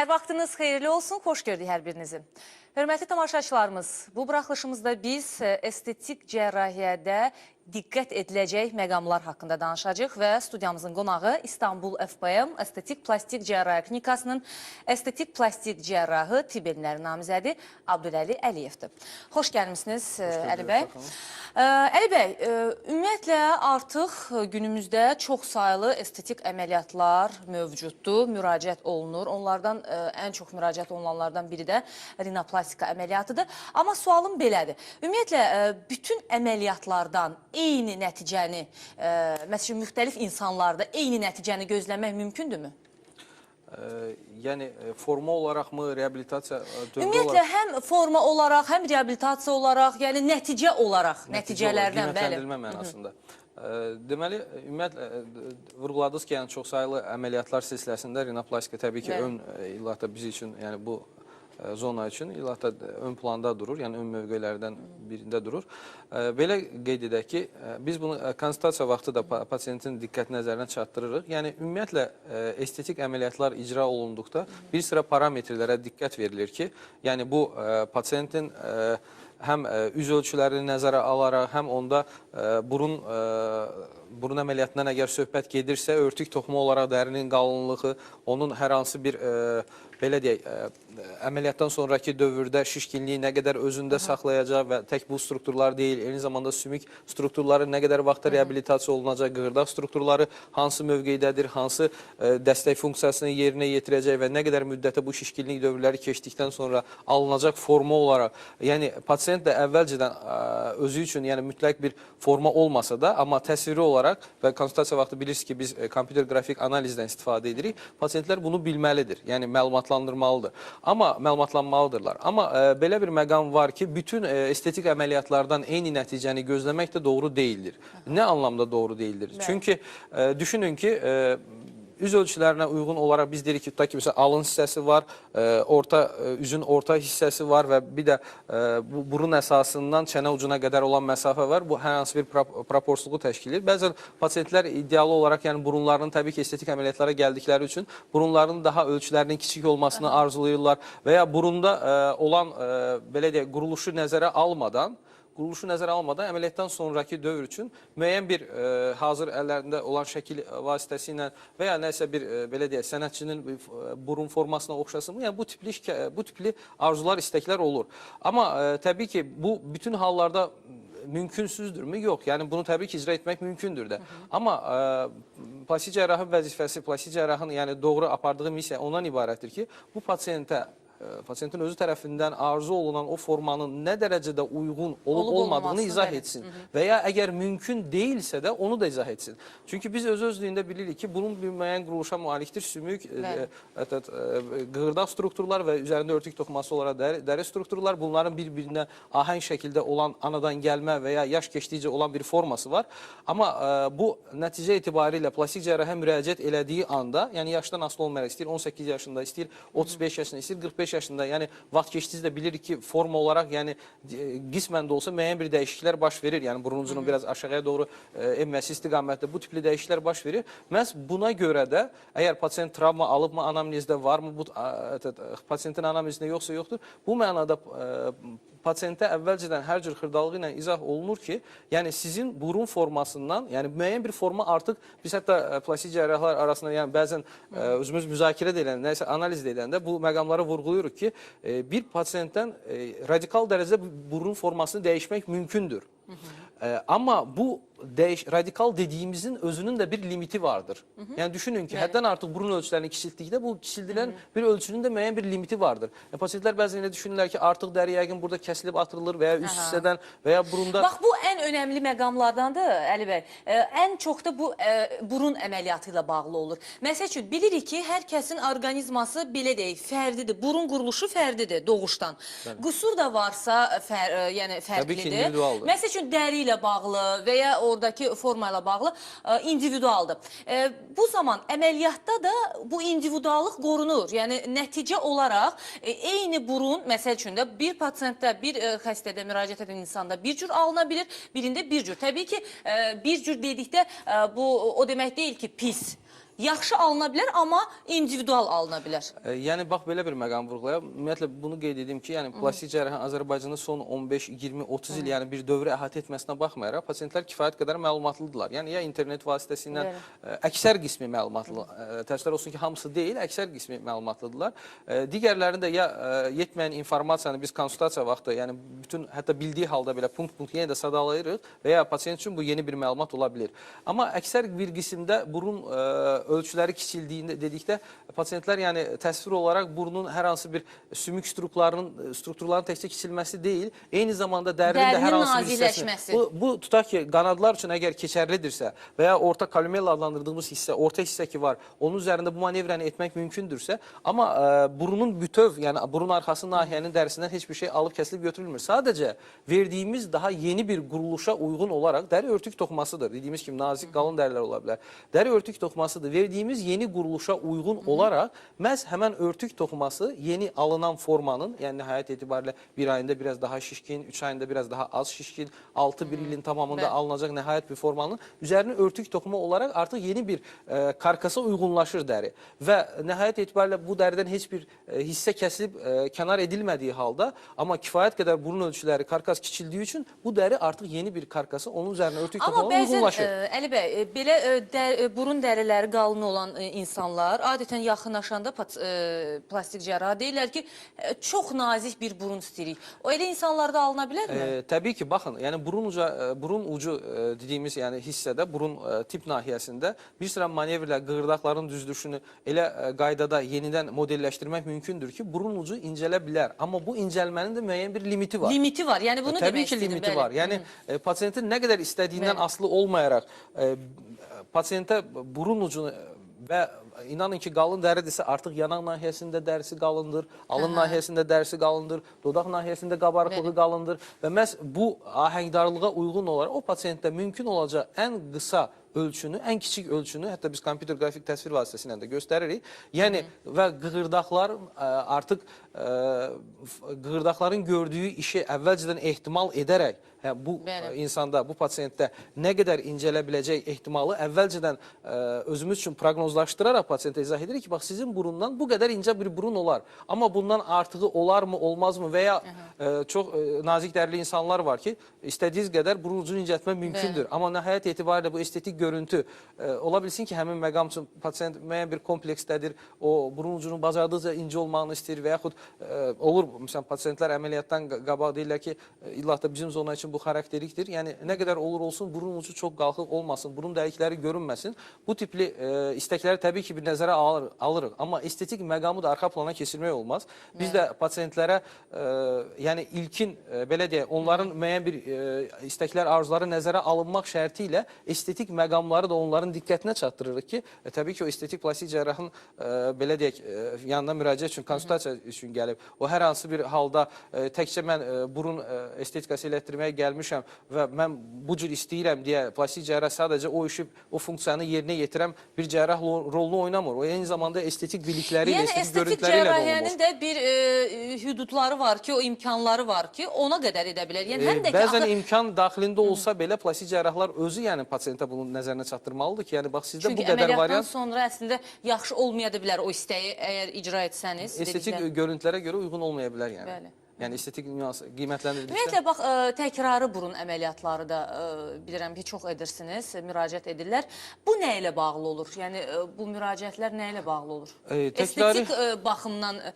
Hər vaxtınız xeyirli olsun, xoş gördük hər birinizi. Hörmətli tamaşaçılarımız, bu buraxılışımızda biz e, estetik cərrahiyyədə diqqət ediləcək məqamlar haqqında danışacağıq və studiyamızın qonağı İstanbul FPM Estetik Plastik Cərrahiyyə Klinikasının estetik plastik cərrahı tibb elmləri namizədi Abdüləli Əliyevdir. Xoş gəlmisiniz e, Əli bəy. E, Əli bəy, e, ümumiyyətlə artıq günümüzdə çox saylı estetik əməliyyatlar mövcuddur, müraciət olunur. Onlardan ən çox müraciət olunanlardan biri də rinoplastika əməliyyatıdır. Amma sualım belədir. Ümumiyyətlə bütün əməliyyatlardan eyni nəticəni, e, məsələn müxtəlif insanlarda eyni nəticəni gözləmək mümkündürmü? Ee, yani e, forma olarak mı, rehabilitasya e, döngü Ümumiyyətlə olarak həm forma olaraq, həm reabilitasiya olaraq, yəni nəticə olaraq, nəticələrdən bəli. qiymətləndirilmə mənasında. Ee, Deməli, ümumiyyətlə e, vurğuladınız ki, yəni çoxsaylı əməliyyatlar silsiləsində rinoplastika təbii ki, Bəli. ön e, illahda biz üçün, yəni bu e, zona üçün illahda ön planda durur, yəni ön mövqelərdən birində durur. E, Belə qeyd edək ki, e, biz bunu e, konsultasiya vaxtı da pa- pasiyentin diqqət nəzərinə çatdırırıq. Yəni ümumiyyətlə e, estetik əməliyyatlar icra olunduqda bir sıra parametrlərə diqqət verilir ki, yəni bu e, pasiyentin e, həm üz ölçülərini nəzərə alaraq, həm onda burun ə, burun əməliyyatından əgər söhbət gedirsə, örtük toxumu olaraq dərinin qalınlığı, onun hər hansı bir ə, belə deyək, ə, əməliyyatdan sonrakı dövrdə şişkinliyi nə qədər özündə saxlayacaq və tək bu strukturlar deyil, eyni zamanda sümük strukturları nə qədər vaxtda reabilitasiya olunacaq, qığırdaq strukturları hansı mövqeydədir, hansı dəstək funksiyasını yerinə yetirəcək və nə qədər müddətə bu şişkinlik dövrləri keçdikdən sonra alınacaq forma olaraq, yəni pasiyent də əvvəlcədən özü üçün yəni mütləq bir forma olmasa da, amma təsviri olaraq və konsultasiya vaxtı bilirsiniz ki, biz e, kompüter qrafik analizdən istifadə edirik. Pasiyentlər bunu bilməlidir, yəni məlumatlandırmalıdır. Amma məlumatlanmalıdırlar. Amma ə, belə bir məqam var ki, bütün ə, estetik əməliyyatlardan eyni nəticəni gözləmək də doğru deyildir. Nə anlamda doğru deyildir? Bəli. Çünki ə, düşünün ki, ə, üz ölçülərinə uyğun olaraq biz deyirik ki, tutaq ki, məsələn, alın hissəsi var, ə, orta ə, üzün orta hissəsi var və bir də ə, bu burun əsasından çənə ucuna qədər olan məsafə var. Bu hər hansı bir prop proporsiyalı təşkil edir. Bəzən pasientlər iddialı olaraq, yəni burunlarının təbii ki, estetik əməliyyatlara gəldikləri üçün burunlarının daha ölçülərinin kiçik olmasını arzulayırlar və ya burunda ə, olan ə, belə deyək, quruluşu nəzərə almadan quruluşu nəzərə almadan əməliyyatdan sonrakı dövr üçün müəyyən bir e, hazır əllərində olan şəkil vasitəsilə və ya nəsə bir e, belə deyək sənətçinin e, burun formasına oxşasın, yəni bu tipli şikə- bu tipli arzular, istəklər olur. Amma e, təbii ki, bu bütün hallarda mümkünsüzdürmü? Yox. Yəni bunu təbii ki, icra etmək mümkündür də. Amma ə, plastik cərrahın vəzifəsi, plastik cərrahın yəni doğru apardığı missiya ondan ibarətdir ki, bu pasiyentə pasiyentin özü tərəfindən arzu olunan o formanın nə dərəcədə uyğun olub olmadığını izah etsin və ya əgər mümkün deyilsə də onu da izah etsin. Çünki biz öz özlüyündə bilirik ki, bunun bir müəyyən quruluşa malikdir. Sümük, ə, Bəli. ə, ə, ə, qığırdaq strukturlar və üzərində örtük toxuması olaraq dəri, dəri strukturlar bunların bir-birinə ahəng şəkildə olan anadan gəlmə və ya yaş keçdikcə olan bir forması var. Amma ə, bu nəticə etibarilə plastik cərrahə müraciət elədiyi anda, yəni yaşdan asılı olmayaraq istəyir 18 yaşında, istəyir 35 yaşında, istəyir 45 yaşında, yəni vaxt keçdikcə bilirik ki, forma olaraq, yəni e, qismən də olsa müəyyən bir dəyişikliklər baş verir. Yəni burun ucunun biraz aşağıya doğru e, enməsi istiqamətdə bu tipli dəyişikliklər baş verir. Məhz buna görə də əgər pasiyent travma alıbmı, anamnezdə varmı, bu a, pasiyentin anamnezində yoxsa yoxdur, bu mənada e, pasiyentə əvvəlcədən hər cür xırdalıq ilə izah olunur ki, yəni sizin burun formasından, yəni müəyyən bir forma artıq biz hətta ə, plastik cərrahlar arasında yəni bəzən ə, özümüz müzakirə də edəndə, nəsə analiz də edəndə bu məqamları vurğulayırıq ki, ə, bir pasiyentdən ə, radikal dərəcədə bu burun formasını dəyişmək mümkündür. Ə, amma bu dəyiş radikal dediyimizin özünün də bir limiti vardır. Yəni düşünün ki, həddən artıq burun ölçülərini kiçiltdikdə bu kiçildilən bir ölçünün də müəyyən bir limiti vardır. Yəni pasientlər bəzən elə düşünürlər ki, artıq dəri yəqin burada kəsilib atılır və ya üst hissədən və ya burunda Bax bu ən önəmli məqamlardandır Əli bəy. Ə, ən çox da bu ə, burun əməliyyatı ilə bağlı olur. Məsəl üçün bilirik ki, hər kəsin orqanizması belə deyək, fərdidir. Burun quruluşu fərdidir doğuşdan. Qüsur da varsa fər, ə, yəni fərqlidir. Məsəl üçün dəri ilə bağlı və ya oradakı forma ilə bağlı ə, individualdır. Ə, bu zaman əməliyyatda da bu individuallıq qorunur. Yəni nəticə olaraq ə, eyni burun məsəl üçün də bir pasiyentdə, bir ə, xəstədə müraciət edən insanda bir cür alına bilir, birində bir cür. Təbii ki, ə, bir cür dedikdə ə, bu o demək deyil ki, pis. Yaxşı alına bilər, amma individual alına bilər. E, Yəni bax belə bir məqam vurğulayaq. Ümumiyyətlə bunu qeyd edim ki, yəni plastik cərrahi Azərbaycanda son 15, 20, 30 il, yəni bir dövrü əhatə etməsinə baxmayaraq pasiyentlər kifayət qədər məlumatlıdırlar. Yəni ya internet vasitəsilə ə, əksər qismi məlumatlı, ə, təəssüflər olsun ki, hamısı deyil, əksər qismi məlumatlıdırlar. Ə, Digərlərində ya ə, yetməyən informasiyanı biz konsultasiya vaxtı, yəni bütün hətta bildiyi halda belə punkt-punkt yenə də sadalayırıq və ya pasiyent üçün bu yeni bir məlumat ola bilər. Amma əksər bir qismdə burun ə, ölçüləri kiçildiyində dedikdə pasiyentlər yəni təsvir olaraq burnun hər hansı bir sümük strukturlarının strukturların təkcə kiçilməsi deyil, eyni zamanda dərinin də Dərinin hər hansı bir nazikləşməsi. bu bu tutaq ki, qanadlar üçün əgər keçərlidirsə və ya orta kolumella adlandırdığımız hissə, orta hissə ki var, onun üzərində bu manevrəni etmək mümkündürsə, amma ə, burunun bütöv, yəni burun arxası nahiyənin dərisindən heç bir şey alıb kəsilib götürülmür. Sadəcə verdiyimiz daha yeni bir quruluşa uyğun olaraq dəri örtük toxumasıdır. Dediyimiz kimi nazik qalın dərilər ola bilər. Dəri örtük toxumasıdır. Verdiyimiz yeni quruluşa uyğun olaraq məhz həmən örtük toxuması yeni alınan formanın, yəni nəhayət etibarilə bir ayında biraz daha şişkin, 3 ayında biraz daha az şişkin, 6 bir ilin tamamında Bəli. alınacaq nəhayət bir formanın üzərinə örtük toxumu olaraq artıq yeni bir e, karkasa uyğunlaşır dəri. Və nəhayət etibarilə bu dəridən heç bir e, hissə kəsilib e, kənar edilmədiyi halda, amma kifayət qədər burun ölçüləri karkas kiçildiyi üçün bu dəri artıq yeni bir karkasa onun üzərinə örtük Amma toxumu bəzən uyğunlaşır. ə, Əli bəy, ə, belə ə, dər, ə, burun dəriləri qalın olan ə, insanlar adətən yaxınlaşanda pat, ə, plastik cərrah deyirlər ki, ə, çox nazik bir burun istəyirik. O elə insanlarda alına bilərmi? E, təbii ki, baxın, yəni burun uca e, burun ucu e, dediyimiz yəni hissədə, burun e, tip nahiyəsində bir sıra manevrlə qığırdaqların düzülüşünü elə e, qaydada yenidən modelləşdirmək mümkündür ki, burun ucu incələ bilər. Amma bu incəlmənin də müəyyən bir limiti var. Limiti var. Yəni bunu Təbii demək ki, limiti bəli. var. Yəni e, pasiyentin nə qədər istədiyindən Bəli. asılı olmayaraq e, pasiyentə burun ucunu və inanın ki, qalın dəridirsə artıq yanaq nahiyəsində dərisi qalındır, alın nahiyəsində dərisi qalındır, dodaq nahiyəsində qabarıqlığı qalındır və məhz bu ahəngdarlığa uyğun olaraq o pasiyentdə mümkün olacaq ən qısa ölçünü, ən kiçik ölçünü, hətta biz kompüter qrafik təsvir vasitəsilə də göstəririk. Yəni və qığırdaqlar ə, artıq f- qığırdaqların gördüyü işi əvvəlcədən ehtimal edərək, hə, bu Bəli. insanda, bu pasiyentdə nə qədər incələ biləcək ehtimalı əvvəlcədən ə, özümüz üçün proqnozlaşdıraraq pasiyentə izah edirik ki, bax sizin burundan bu qədər incə bir burun olar. Amma bundan artığı olarmı, olmazmı və ya ə, çox ə, nazik dərili insanlar var ki, istədiyiniz qədər burun ucunu incəltmək mümkündür. Amma nəhayət etibarilə bu estetik görüntü ə, ola bilsin ki, həmin məqam üçün pasiyent müəyyən bir kompleksdədir. O burun ucunun bacardıqca incə olmağını istəyir və yaxud ə, olur məsələn pasiyentlər əməliyyatdan qa- qabaq deyirlər ki, ə, illah da bizim zona üçün bu xarakterikdir. Yəni nə qədər olur olsun burun ucu çox qalxıq olmasın, burun dəlikləri görünməsin. Bu tipli ə, istəkləri təbii ki, bir nəzərə alır, alırıq. Amma estetik məqamı da arxa plana keçirmək olmaz. Biz də pasiyentlərə ə, yəni ilkin ə, belə deyək, onların müəyyən bir ə, istəklər, arzuları nəzərə alınmaq şərti ilə estetik məqamları da onların diqqətinə çatdırırıq ki, e, təbii ki, o estetik plastik cərrahın ə, belə deyək, ə, yanına müraciət üçün, konsultasiya üçün gəlib. O hər hansı bir halda ə, təkcə mən ə, burun ə, estetikası elətdirməyə gəlmişəm və mən bu cür istəyirəm deyə plastik cərrah sadəcə o işi, o funksiyanı yerinə yetirən bir cərrah rolunu oynamır. O eyni zamanda estetik bilikləri ilə, Yəni estetik estetik görüntüləri ilə də olunur. cərrahiyyənin də bir e, hüdudları var ki, o imkanları var ki, ona qədər edə bilər. Yəni həm də E, ki, bəzən axı- imkan daxilində olsa belə plastik cərrahlar özü yəni pasiyentə bunu nəzərinə çatdırmalıdır ki, yəni bax sizdə Çünki bu qədər variant sonra əslində yaxşı olmaya da bilər o istəyi əgər icra etsəniz. estetik görüntülərə görə uyğun olmaya bilər yəni. Bəli. Yəni estetik nüans qiymətləndirdikdə Ümumiyyətlə bax ə, təkrarı burun əməliyyatları da ə, bilirəm ki, çox edirsiniz, müraciət edirlər. Bu nə ilə bağlı olur? Yəni ə, bu müraciətlər nə ilə bağlı olur? E, təkrarı- Estetik ə, baxımdan ə,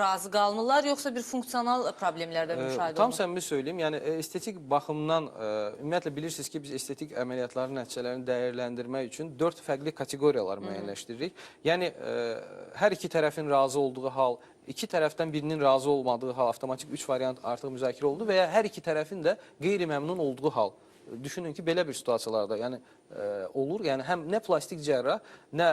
razı qalmırlar yoxsa bir funksional problemlər də müşahidə Tam olunur? səmimi söyləyim, yəni e, estetik baxımdan e, ümumiyyətlə bilirsiniz ki, biz estetik əməliyyatların nəticələrini dəyərləndirmək üçün 4 fərqli kateqoriyalar müəyyənləşdiririk. Yəni e, hər iki tərəfin razı olduğu hal, iki tərəfdən birinin razı olmadığı hal, avtomatik 3 variant artıq müzakirə olundu və ya hər iki tərəfin də qeyri-məmnun olduğu hal. Düşünün ki, belə bir situasiyalarda yəni e, olur. Yəni həm nə plastik cərrah, nə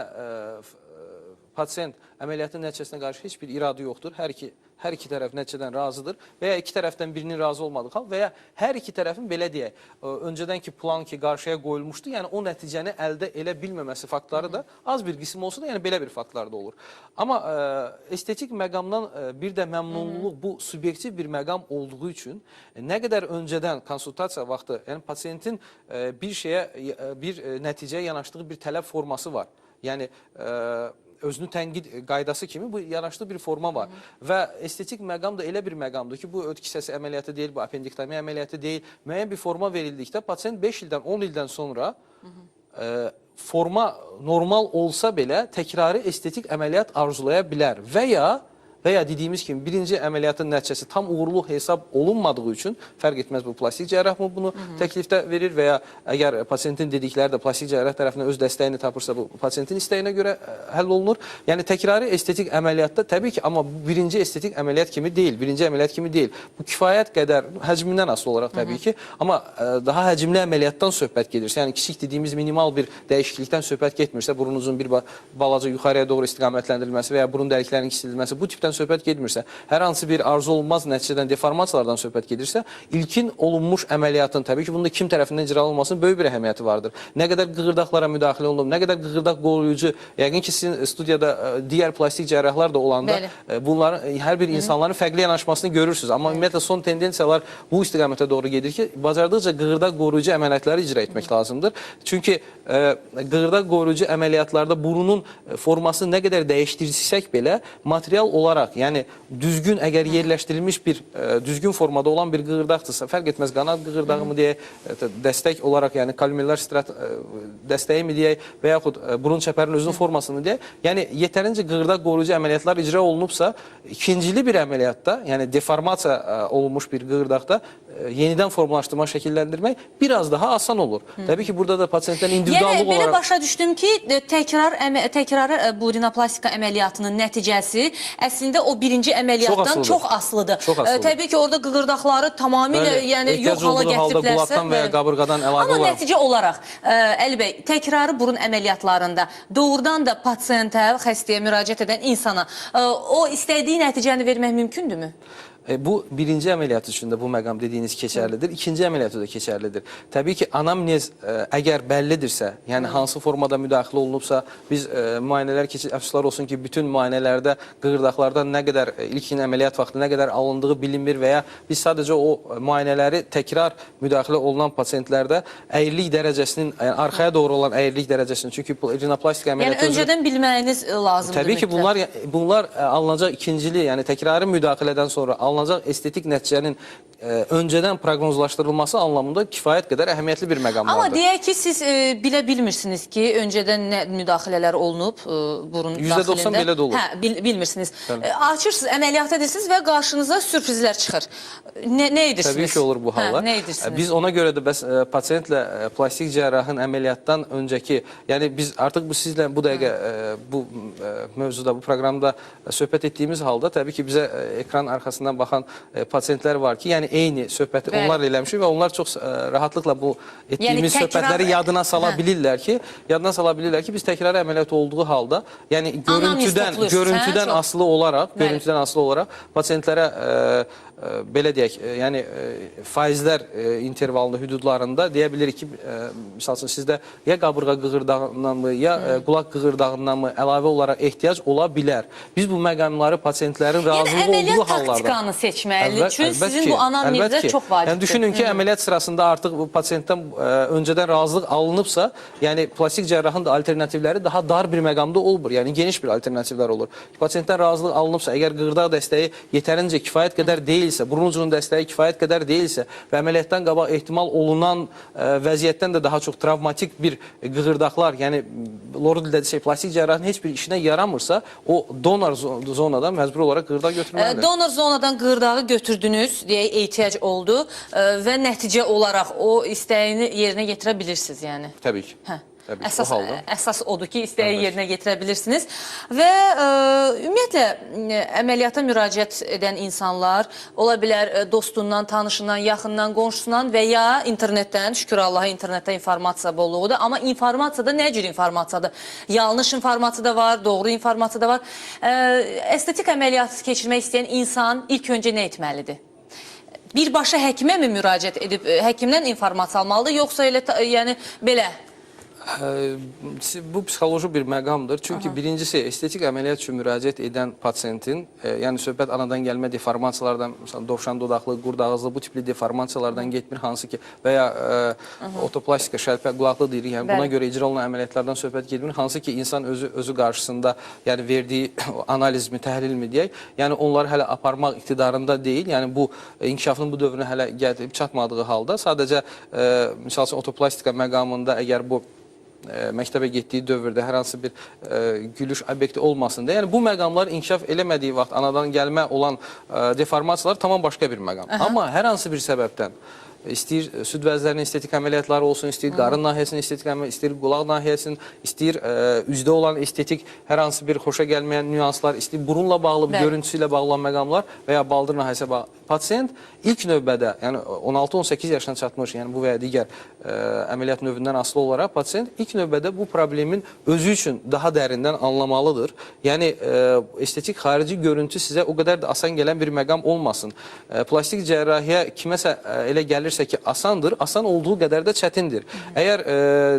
f- e, pasiyent əməliyyatın nəticəsinə qarşı heç bir iradə yoxdur. Hər iki hər iki tərəf nəticədən razıdır və ya iki tərəfdən birinin razı olmadığı hal və ya hər iki tərəfin belə deyək, ə, öncədənki plan ki, qarşıya qoyulmuşdu, yəni o nəticəni əldə elə bilməməsi faktları da az bir qism olsa da, yəni belə bir faktlar da olur. Amma ə, estetik məqamdan ə, bir də məmnunluq bu subyektiv bir məqam olduğu üçün ə, nə qədər öncədən konsultasiya vaxtı, yəni pasiyentin ə, bir şeyə ə, bir ə, nəticəyə yanaşdığı bir tələb forması var. Yəni e, özünü tənqid qaydası kimi bu yaraşıqlı bir forma var. Və estetik məqam da elə bir məqamdır ki, bu öd kisəsi əməliyyatı deyil, bu appendiktomiya əməliyyatı deyil. Müəyyən bir forma verildikdə pasient 5 ildən 10 ildən sonra e, forma normal olsa belə təkrarı estetik əməliyyat arzulaya bilər və ya və ya dediyimiz kimi birinci əməliyyatın nəticəsi tam uğurlu hesab olunmadığı üçün fərq etməz bu plastik cərrah mı bunu təklifdə verir və ya əgər pasientin dedikləri də plastik cərrah tərəfindən öz dəstəyini tapırsa bu pasientin istəyinə görə ə, həll olunur. Yəni təkrarı estetik əməliyyatda təbii ki, amma birinci estetik əməliyyat kimi deyil, birinci əməliyyat kimi deyil. Bu kifayət qədər həcmindən asılı olaraq təbii ki, amma ə, daha həcmli əməliyyatdan söhbət gedirsə, yəni kiçik dediyimiz minimal bir dəyişiklikdən söhbət getmirsə, burnunuzun bir ba- balaca yuxarıya doğru istiqamətləndirilməsi və ya burun dəliklərinin kiçildilməsi bu tipdən söhbət getmirsə, hər hansı bir arzu olunmaz nəticədən deformasiyalardan söhbət gedirsə, ilkin olunmuş əməliyyatın təbii ki, bunda kim tərəfindən icra olunmasının böyük bir əhəmiyyəti vardır. Nə qədər qığırdaqlara müdaxilə olunub, nə qədər qığırdaq qoruyucu, yəqin ki, sizin studiyada ə, digər plastik cərrahlar da olanda Bəli. ə, bunların ə, hər bir insanların fərqli yanaşmasını görürsüz. Amma ümumiyyətlə son tendensiyalar bu istiqamətə doğru gedir ki, bacardıqca qığırdaq qoruyucu əməliyyatları icra etmək lazımdır. Çünki ə, qığırdaq qoruyucu əməliyyatlarda burunun formasını nə qədər dəyişdirsək belə material olaraq, yəni düzgün əgər yerləşdirilmiş bir ə, düzgün formada olan bir qığırdaqdırsa, fərq etməz qanad qığırdağı mı deyək, ə, dəstək olaraq, yəni kolumnar strat ə, dəstəyi mi və yaxud ə, burun çəpərinin özünün formasını mı deyək, yəni yetərincə qığırdaq qoruyucu əməliyyatlar icra olunubsa, ikincili bir əməliyyatda, yəni deformasiya ə, olunmuş bir qığırdaqda ə, yenidən formalaşdırma, şəkilləndirmək biraz daha asan olur. Təbii ki, burada da pasientdən Yəni individuallıq belə olaraq başa düşdüm ki, e, təkrar əmə, təkrarı e, bu rinoplastika əməliyyatının nəticəsi əslində o birinci əməliyyatdan çox asılıdır. Çox E, asılıdır. Təbii ki, orada qığırdaqları tamamilə Bəli, yəni yox hala gətiriblərsə, qulaqdan və ya bəli. qabırğadan əlavə Amma olaraq- nəticə olaraq Əli bəy, təkrarı burun əməliyyatlarında doğrudan da pasiyentə, xəstəyə müraciət edən insana o istədiyi nəticəni vermək mümkündürmü? E, bu birinci əməliyyat üçün də bu məqam dediyiniz keçərlidir. İkinci əməliyyatı da keçərlidir. Təbii ki, anamnez e, əgər bəllidirsə, yəni hansı formada müdaxilə olunubsa, biz e, müayinələr keçir, əfsuslar olsun ki, bütün müayinələrdə qığırdaqlardan nə qədər e, ilkin əməliyyat vaxtı nə qədər alındığı bilinmir və ya biz sadəcə o e, müayinələri təkrar müdaxilə olunan pasientlərdə əyrilik dərəcəsinin, yəni arxaya doğru olan əyrilik dərəcəsinin, çünki rinoplastik Yəni əməliyyat özü- öncədən bilməyiniz ə, lazımdır. Təbii ki, bunlar bunlar alınacaq ikincili, yəni təkrarı müdaxilədən sonra alınacaq estetik nəticənin ə, öncədən proqnozlaşdırılması anlamında kifayət qədər əhəmiyyətli bir Amma məqamlardır. deyək ki, siz e, bilə bilmirsiniz ki, öncədən nə müdaxilələr olunub e, burun %90 daxilində. belə də olur. Hə, bil, bilmirsiniz. Bəli. E, açırsınız, əməliyyat edirsiniz və qarşınıza sürprizlər çıxır. Nə, nə edirsiniz? Təbii ki, olur bu hallar. Hə, nə edirsiniz? Biz ona görə də bəs ə, pasientlə ə, plastik cərrahın əməliyyatdan öncəki, yəni biz artıq bu sizlə bu dəqiqə ə, bu ə, mövzuda, bu proqramda söhbət etdiyimiz halda təbii ki, bizə ə, ekran arxasından baxan ə, pasientlər var ki, yəni eyni söhbəti Bəli. onlar eləmişik və onlar çox ə, rahatlıqla bu etdiyimiz təkrar- söhbətləri yadına sala Hə. bilirlər ki, yadına sala bilirlər ki, biz təkrar əməliyyat olduğu halda, yəni görüntüdən görüntüdən asılı olaraq, Bəli. görüntüdən asılı olaraq pasientlərə ə, ə, belə deyək, ə, yəni ə, faizlər ə, intervalında, hüdudlarında deyə bilirik ki, ə, misal üçün sizdə ya qabırğa qığırdağındanmı, ya ə, qulaq qığırdağındanmı əlavə olaraq ehtiyac ola bilər. Biz bu məqamları pasientlərin yəni razılığı olduğu hallarda taktikanı seçməli. Çünki sizin ki, bu anamnezdə çox vacibdir. Yəni düşünün ki, əməliyyat sırasında artıq bu pasientdən öncədən razılıq alınıbsa, yəni plastik cərrahın da alternativləri daha dar bir məqamda olmur. Yəni geniş bir alternativlər olur. Pasientdən razılıq alınıbsa, əgər qığırdaq dəstəyi yetərincə kifayət qədər deyilsə, burun ucunun dəstəyi kifayət qədər deyilsə və əməliyyatdan qabaq ehtimal olunan ə, vəziyyətdən də daha çox travmatik bir qığırdaqlar, yəni loru dildə desək, plastik cərrahın heç bir işinə yaramırsa, o donor zo- zonadan məcbur olaraq qığırdaq E, götürməlidir. Donor zonadan qığırdağı götürdünüz, deyək ehtiyac oldu e, və nəticə olaraq o istəyini yerinə yetirə bilirsiniz, yəni. Təbii ki. Hə. Təbii ki, Əsas, o halda. əsas odur ki, istəyi Əlbət. yerinə yetirə bilirsiniz. Və ə, ümumiyyətlə ə, əməliyyata müraciət edən insanlar ola bilər ə, dostundan, tanışından, yaxından, qonşusundan və ya internetdən, şükür Allaha internetdə informasiya bolluğudur. Amma informasiya da nə cür informasiyadır? Yanlış informasiya da var, doğru informasiya da var. Ə, estetik əməliyyat keçirmək istəyən insan ilk öncə nə etməlidir? Birbaşa həkimə mi müraciət edib həkimdən informasiya almalıdır, yoxsa elə yəni belə Bu psixoloji bir məqamdır. Çünki birincisi estetik əməliyyat üçün müraciət edən pasiyentin, ə, yəni söhbət anadan gəlmə deformasiyalardan, məsələn, dovşan dodaqlı, qurd ağızlı bu tipli deformasiyalardan getmir, hansı ki və ya ə, otoplastika, şərpə qulaqlı deyirik. Yəni buna Bəli. görə icra olunan əməliyyatlardan söhbət getmir, hansı ki insan özü özü qarşısında, yəni verdiyi analizmi, təhlilmi deyək, yəni onları hələ aparmaq iqtidarında deyil. Yəni bu ə, inkişafın bu dövrünə hələ gəlib çatmadığı halda sadəcə ə, üçün otoplastika məqamında əgər bu ə, məktəbə getdiyi dövrdə hər hansı bir ə, gülüş obyekti olmasın. Yəni bu məqamlar inkişaf eləmədiyi vaxt anadan gəlmə olan ə, deformasiyalar tamam başqa bir məqam. Amma hər hansı bir səbəbdən istəyir ə, süd vəzlərinin estetik əməliyyatları olsun, istəyir qarın nahiyəsinin estetik əməliyyatı, istəyir qulaq nahiyəsinin, istəyir ə, üzdə olan estetik hər hansı bir xoşa gəlməyən nüanslar, istəyir burunla bağlı, Bəli. görüntüsü ilə bağlı olan məqamlar və ya baldır nahiyəsinə bağlı. Pasiyent ilk növbədə, yəni 16-18 yaşına çatmış, yəni bu və ya digər ə, əməliyyat növündən asılı olaraq pasiyent ilk növbədə bu problemin özü üçün daha dərindən anlamalıdır. Yəni ə, estetik xarici görüntü sizə o qədər də asan gələn bir məqam olmasın. Ə, plastik cərrahiyyə kiməsə ə, elə gəlirsə ki, asandır, asan olduğu qədər də çətindir. Əgər ə,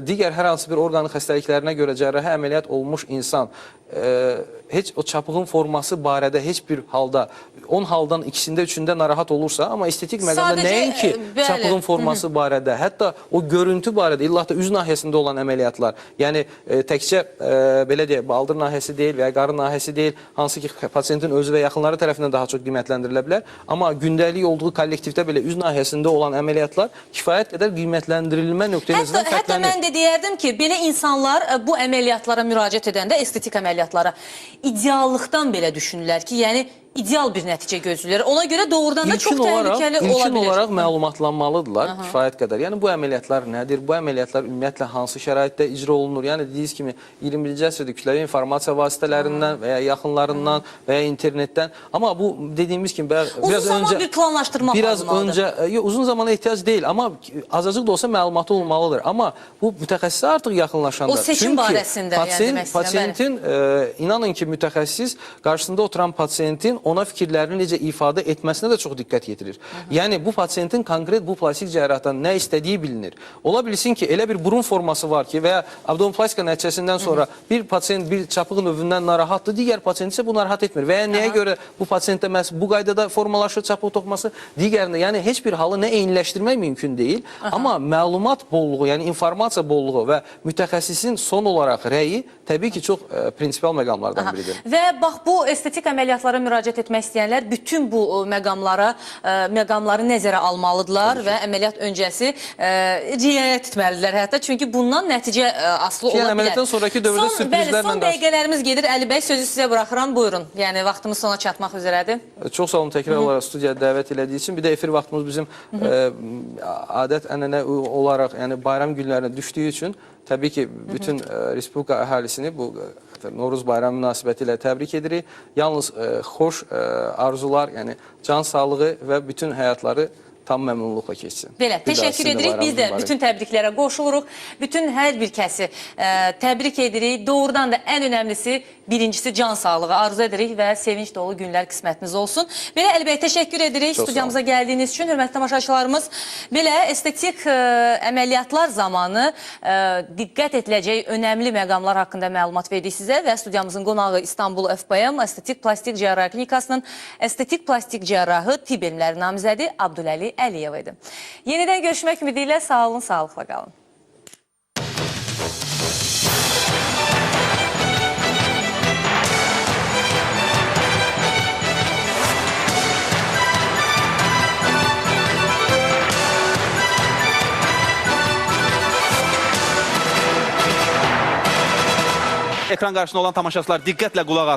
digər hər hansı bir orqanın xəstəliklərinə görə cərrahi əməliyyat olmuş insan ə, heç o çapığın forması barədə heç bir halda 10 haldan ikisində üçündə narahat olursa, amma estetik məqamda Sadəcə, nəinki bəli. çapığın forması barədə, hətta o görüntü barədə, illah da üz nahiyəsində olan əməliyyatlar, yəni e, təkcə e, belə deyək, baldır nahiyəsi deyil və ya qarın nahiyəsi deyil, hansı ki pasiyentin özü və yaxınları tərəfindən daha çox qiymətləndirilə bilər, amma gündəlik olduğu kollektivdə belə üz nahiyəsində olan əməliyyatlar kifayət qədər qiymətləndirilmə Hətta, nəzərdən hətta fərqlənir. mən də deyərdim ki, belə insanlar ə, bu əməliyyatlara müraciət edəndə, estetik əməliyyatlara ideallıqdan belə düşünürlər ki, yəni ideal bir nəticə gözləyirlər. Ona görə doğrudan da çox İlkin təhlükəli ola ilkin bilər. olaraq məlumatlanmalıdırlar kifayət qədər. Yəni bu əməliyyatlar nədir? Bu əməliyyatlar ümumiyyətlə hansı şəraitdə icra olunur? Yəni dediyiniz kimi 21-ci əsrdə kütləvi informasiya vasitələrindən və ya yaxınlarından və ya internetdən. Amma bu dediyimiz kimi bə- Uzun biraz öncə bir planlaşdırmaq biraz lazımdır. öncə e, yox, uzun zamana ehtiyac deyil, amma azacıq da olsa məlumatı olmalıdır. Amma bu mütəxəssisə artıq yaxınlaşanda. O seçim Çünki barəsində, yəni pasiyent, demək istəyirəm, pasiyentin e, inanın ki mütəxəssis qarşısında oturan pasiyentin ona fikirlərini necə ifadə etməsinə də çox diqqət yetirir. Yəni bu pasiyentin konkret bu plastik cərrahdan nə istədiyi bilinir. Ola bilsin ki, elə bir burun forması var ki və ya abdominoplastika nəticəsindən sonra bir pasiyent bir çapıq növündən narahatdır, digər pasiyent isə bu narahat etmir. Və ya nəyə görə bu pasiyentdə məhz bu qaydada formalaşır çapıq toxuması, digərində yəni heç bir halı nə eyniləşdirmək mümkün deyil, amma məlumat bolluğu, yəni informasiya bolluğu və mütəxəssisin son olaraq rəyi təbii ki, çox e, prinsipial məqamlardan biridir. Və bax bu estetik əməliyyatlara müraciət etmək istəyənlər bütün bu ə, məqamlara, ə, məqamları nəzərə almalıdırlar və əməliyyat öncəsi ə, riayət etməlidirlər hətta çünki bundan nəticə asılı ola bilər. əməliyyatdan sonrakı dövrdə son, sürprizlərlə bəli, son qarşı- dəqiqələrimiz gedir. Əli bəy sözü sizə buraxıram. Buyurun. Yəni vaxtımız sona çatmaq üzrədir. Çox sağ olun təkrar olaraq studiyaya dəvət elədiyi üçün. Bir də efir vaxtımız bizim ə, adət ənənə olaraq, yəni bayram günlərinə düşdüyü üçün təbii ki, bütün ə, respublika əhalisini bu ə, Novruz bayramı münasibəti ilə təbrik edirik. Yalnız ə, xoş ə, arzular, yəni can sağlığı və bütün həyatları tam məmnunluqla keçsin. Belə, təşəkkür edirik. Biz də bütün təbriklərə qoşuluruq. Bütün hər bir kəsi ə, təbrik edirik. Doğrudan da ən önəmlisi birincisi can sağlığı arzu edirik və sevinç dolu günlər qismətiniz olsun. Belə Əli bəy təşəkkür edirik Çox studiyamıza gəldiyiniz üçün. Hörmətli tamaşaçılarımız, belə estetik ə, əməliyyatlar zamanı ə, diqqət ediləcək önəmli məqamlar haqqında məlumat verdik sizə və studiyamızın qonağı İstanbul FBM Estetik Plastik Cərrahiyyə Klinikasının estetik plastik cərrahı tibb elmləri namizədi Abdüləli Əliyev idi. Yenidən görüşmək ümidi sağ olun, sağlıqla qalın. Ekran qarşısında olan tamaşaçılar diqqətlə qulaq.